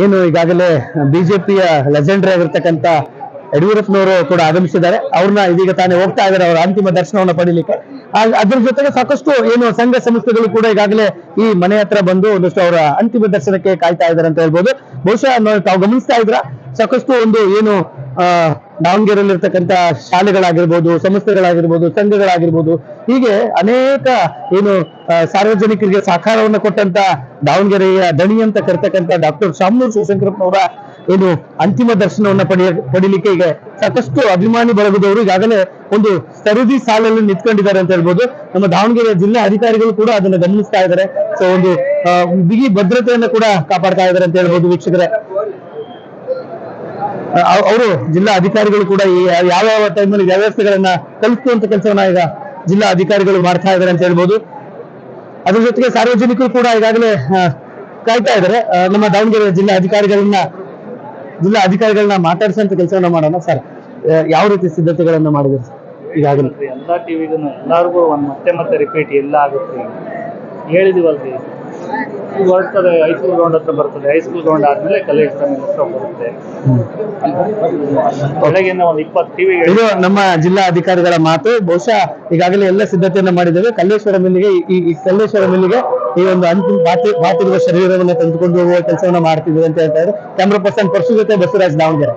ಏನು ಈಗಾಗಲೇ ಬಿಜೆಪಿಯ ಲೆಜೆಂಡ್ರಿ ಆಗಿರ್ತಕ್ಕಂಥ ಯಡಿಯೂರಪ್ಪನವರು ಕೂಡ ಆಗಮಿಸಿದ್ದಾರೆ. ಅವ್ರನ್ನ ಇದೀಗ ತಾನೇ ಹೋಗ್ತಾ ಇದ್ದಾರೆ. ಅವರ ಅಂತಿಮ ದರ್ಶನವನ್ನು ಪಡೀಲಿಕ್ಕೆ. ಅದ್ರ ಜೊತೆಗೆ ಸಾಕಷ್ಟು ಏನು ಸಂಘ ಸಂಸ್ಥೆಗಳು ಕೂಡ ಈಗಾಗಲೇ ಈ ಮನೆ ಹತ್ರ ಬಂದು ಒಂದಷ್ಟು ಅವರ ಅಂತಿಮ ದರ್ಶನಕ್ಕೆ ಕಾಯ್ತಾ ಇದ್ದಾರೆ ಅಂತ ಹೇಳ್ಬೋದು. ಬಹುಶಃ ತಾವು ಗಮನಿಸ್ತಾ ಇದ್ರ ಸಾಕಷ್ಟು ಒಂದು ಏನು ದಾವಣಗೆರೆಯಲ್ಲಿರ್ತಕ್ಕಂಥ ಶಾಲೆಗಳಾಗಿರ್ಬೋದು, ಸಂಸ್ಥೆಗಳಾಗಿರ್ಬೋದು, ಸಂಘಗಳಾಗಿರ್ಬೋದು, ಹೀಗೆ ಅನೇಕ ಏನು ಸಾರ್ವಜನಿಕರಿಗೆ ಸಹಕಾರವನ್ನು ಕೊಟ್ಟಂತ ದಾವಣಗೆರೆಯ ದಣಿ ಅಂತ ಕರ್ತಕ್ಕಂಥ ಡಾಕ್ಟರ್ ಶಾಮನೂರ್ ಶಿವಶಂಕರಪ್ಪನವರ ಏನು ಅಂತಿಮ ದರ್ಶನವನ್ನ ಪಡೆಯ, ಪಡಿಲಿಕ್ಕೆ ಈಗ ಸಾಕಷ್ಟು ಅಭಿಮಾನಿ ಬಳಗದವರು ಈಗಾಗಲೇ ಒಂದು ಸರದಿ ಸಾಲಲ್ಲಿ ನಿಂತ್ಕೊಂಡಿದ್ದಾರೆ ಅಂತ ಹೇಳ್ಬೋದು. ನಮ್ಮ ದಾವಣಗೆರೆ ಜಿಲ್ಲಾ ಅಧಿಕಾರಿಗಳು ಕೂಡ ಅದನ್ನ ಗಮನಿಸ್ತಾ ಇದ್ದಾರೆ. ಸೊ ಒಂದು ಬಿಗಿ ಭದ್ರತೆಯನ್ನ ಕೂಡ ಕಾಪಾಡ್ತಾ ಇದ್ದಾರೆ ಅಂತ ಹೇಳ್ಬೋದು ವೀಕ್ಷಕರೇ. ಅವರು ಜಿಲ್ಲಾ ಅಧಿಕಾರಿಗಳು ಕೂಡ ಈ ಯಾವ ಯಾವ ಟೈಮಲ್ಲಿ ವ್ಯವಸ್ಥೆಗಳನ್ನ ಕಲ್ಪಿಸುವಂತ ಕೆಲಸವನ್ನ ಈಗ ಜಿಲ್ಲಾ ಅಧಿಕಾರಿಗಳು ಮಾಡ್ತಾ ಇದ್ದಾರೆ ಅಂತ ಹೇಳ್ಬೋದು. ಅದ್ರ ಜೊತೆಗೆ ಸಾರ್ವಜನಿಕರು ಕೂಡ ಈಗಾಗಲೇ ಕಾಯ್ತಾ ಇದ್ದಾರೆ. ನಮ್ಮ ದಾವಣಗೆರೆ ಜಿಲ್ಲಾ ಅಧಿಕಾರಿಗಳನ್ನ ಜಿಲ್ಲಾ ಅಧಿಕಾರಿಗಳನ್ನ ಮಾತಾಡಿಸುವಂತ ಕೆಲಸವನ್ನ ಮಾಡೋಣ ಸರ್. ಯಾವ ರೀತಿ ಸಿದ್ಧತೆಗಳನ್ನ ಮಾಡಿದ್ರು ಈಗಾಗಲೇ. ಎಲ್ಲಾ ಟಿವಿಗೂ ಎಲ್ಲರಿಗೂ ಒಂದು ಮತ್ತೆ ಮತ್ತೆ ರಿಪೀಟ್ ಎಲ್ಲ ಆಗುತ್ತೆ. ಹೇಳಿದೀವಲ್ರಿ. ಹೊರಡ್ತದೆ ಹೈಸ್ಕೂಲ್ ಗ್ರೌಂಡ್ ಹತ್ರ ಬರ್ತದೆ. ಹೈಸ್ಕೂಲ್ ಗ್ರೌಂಡ್ ಆದ್ಮೇಲೆ ಕಾಲೇಜ್ ಹತ್ರ ಬರುತ್ತೆ. ಬೆಳಗಿನ ಒಂದು ಇಪ್ಪತ್ತು ಟಿವಿ ಇದು ನಮ್ಮ ಜಿಲ್ಲಾ ಅಧಿಕಾರಿಗಳ ಮಾತು. ಬಹುಶಃ ಈಗಾಗಲೇ ಎಲ್ಲ ಸಿದ್ಧತೆಯನ್ನ ಮಾಡಿದ್ದೇವೆ. ಕಲ್ಲೇಶ್ವರ ಮಿಲ್ಲಿಗೆ ಈ ಕಲ್ಲೇಶ್ವರ ಮಿಲ್ಲಿಗೆ ಈ ಒಂದು ಅಂತಿಮ ಬಾತಿ ಬಾತಿರುವ ಶರೀರವನ್ನು ತಂದುಕೊಂಡು ಹೋಗುವ ಕೆಲಸವನ್ನ ಮಾಡ್ತಿದ್ದೇವೆ ಅಂತ ಹೇಳ್ತಾ ಇದ್ದಾರೆ ಕ್ಯಾಮ್ರಾ ಪರ್ಸನ್ ಪರ್ಸು ಜೊತೆ ಬಸವರಾಜ್ ದಾವಣಗೆರೆ.